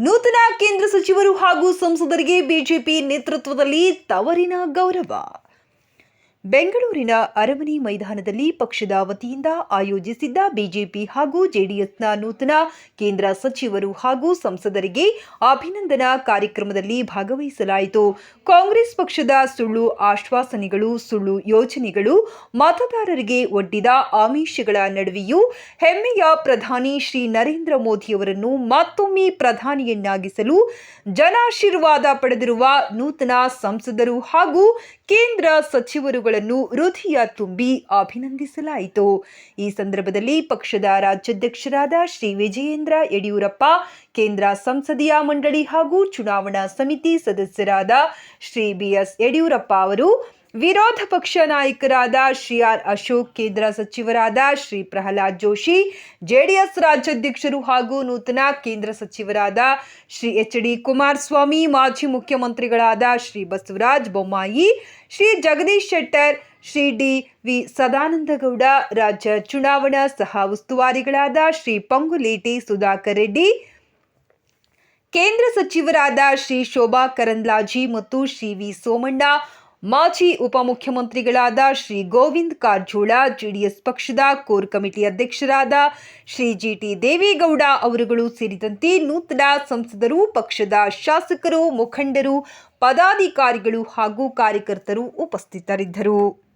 ನೂತನ ಕೇಂದ್ರ ಸಚಿವರು ಹಾಗೂ ಸಂಸದರಿಗೆ ಬಿಜೆಪಿ ನೇತೃತ್ವದಲ್ಲಿ ತವರಿನ ಗೌರವ. ಬೆಂಗಳೂರಿನ ಅರಮನೆ ಮೈದಾನದಲ್ಲಿ ಪಕ್ಷದ ವತಿಯಿಂದ ಆಯೋಜಿಸಿದ್ದ ಬಿಜೆಪಿ ಹಾಗೂ ಜೆಡಿಎಸ್ನ ನೂತನ ಕೇಂದ್ರ ಸಚಿವರು ಹಾಗೂ ಸಂಸದರಿಗೆ ಅಭಿನಂದನಾ ಕಾರ್ಯಕ್ರಮದಲ್ಲಿ ಭಾಗವಹಿಸಲಾಯಿತು. ಕಾಂಗ್ರೆಸ್ ಪಕ್ಷದ ಸುಳ್ಳು ಆಶ್ವಾಸನೆಗಳು, ಸುಳ್ಳು ಯೋಜನೆಗಳು ಮತದಾರರಿಗೆ ಒಡ್ಡಿದ ಆಮಿಷಗಳ ನಡುವೆಯೂ ಹೆಮ್ಮೆಯ ಪ್ರಧಾನಿ ಶ್ರೀ ನರೇಂದ್ರ ಮೋದಿಯವರನ್ನು ಮತ್ತೊಮ್ಮೆ ಪ್ರಧಾನಿಯನ್ನಾಗಿಸಲು ಜನಾಶೀರ್ವಾದ ಪಡೆದಿರುವ ನೂತನ ಸಂಸದರು ಹಾಗೂ ಕೇಂದ್ರ ಸಚಿವರುಗಳನ್ನು ಹೃದಯ ತುಂಬಿ ಅಭಿನಂದಿಸಲಾಯಿತು. ಈ ಸಂದರ್ಭದಲ್ಲಿ ಪಕ್ಷದ ರಾಜ್ಯಾಧ್ಯಕ್ಷರಾದ ಶ್ರೀ ವಿಜಯೇಂದ್ರ ಯಡಿಯೂರಪ್ಪ, ಕೇಂದ್ರ ಸಂಸದೀಯ ಮಂಡಳಿ ಹಾಗೂ ಚುನಾವಣಾ ಸಮಿತಿ ಸದಸ್ಯರಾದ ಶ್ರೀ ಬಿಎಸ್ ಯಡಿಯೂರಪ್ಪ ಅವರು ವಿರೋಧ ಪಕ್ಷ ನಾಯಕರಾದ ಶ್ರೀ ಆರ್ ಅಶೋಕ್, ಕೇಂದ್ರ ಸಚಿವರಾದ ಶ್ರೀ ಪ್ರಹ್ಲಾದ್ ಜೋಶಿ, ಜೆಡಿಎಸ್ ರಾಜ್ಯಾಧ್ಯಕ್ಷರು ಹಾಗೂ ನೂತನ ಕೇಂದ್ರ ಸಚಿವರಾದ ಶ್ರೀ ಎಚ್ ಡಿ ಕುಮಾರಸ್ವಾಮಿ, ಮಾಜಿ ಮುಖ್ಯಮಂತ್ರಿಗಳಾದ ಶ್ರೀ ಬಸವರಾಜ್ ಬೊಮ್ಮಾಯಿ, ಶ್ರೀ ಜಗದೀಶ್ ಶೆಟ್ಟರ್, ಶ್ರೀ ಡಿ ವಿ ಸದಾನಂದಗೌಡ, ರಾಜ್ಯ ಚುನಾವಣಾ ಸಹ ಉಸ್ತುವಾರಿಗಳಾದ ಶ್ರೀ ಪಂಗುಲೇಟಿ ಸುಧಾಕರ್ ರೆಡ್ಡಿ, ಕೇಂದ್ರ ಸಚಿವರಾದ ಶ್ರೀ ಶೋಭಾ ಕರಂದ್ಲಾಜಿ ಮತ್ತು ಶ್ರೀ ವಿ ಸೋಮಣ್ಣ ಮಾಜಿ ಉಪಮುಖ್ಯಮಂತ್ರಿಗಳಾದ ಶ್ರೀ ಗೋವಿಂದ್ ಕಾರಜೋಳ, ಜೆಡಿಎಸ್ ಪಕ್ಷದ ಕೋರ್ ಕಮಿಟಿ ಅಧ್ಯಕ್ಷರಾದ ಶ್ರೀ ಜಿಟಿ ದೇವೇಗೌಡ ಅವರುಗಳು ಸೇರಿದಂತೆ ನೂತನ ಸಂಸದರು, ಪಕ್ಷದ ಶಾಸಕರು, ಮುಖಂಡರು, ಪದಾಧಿಕಾರಿಗಳು ಹಾಗೂ ಕಾರ್ಯಕರ್ತರು ಉಪಸ್ಥಿತರಿದ್ದರು.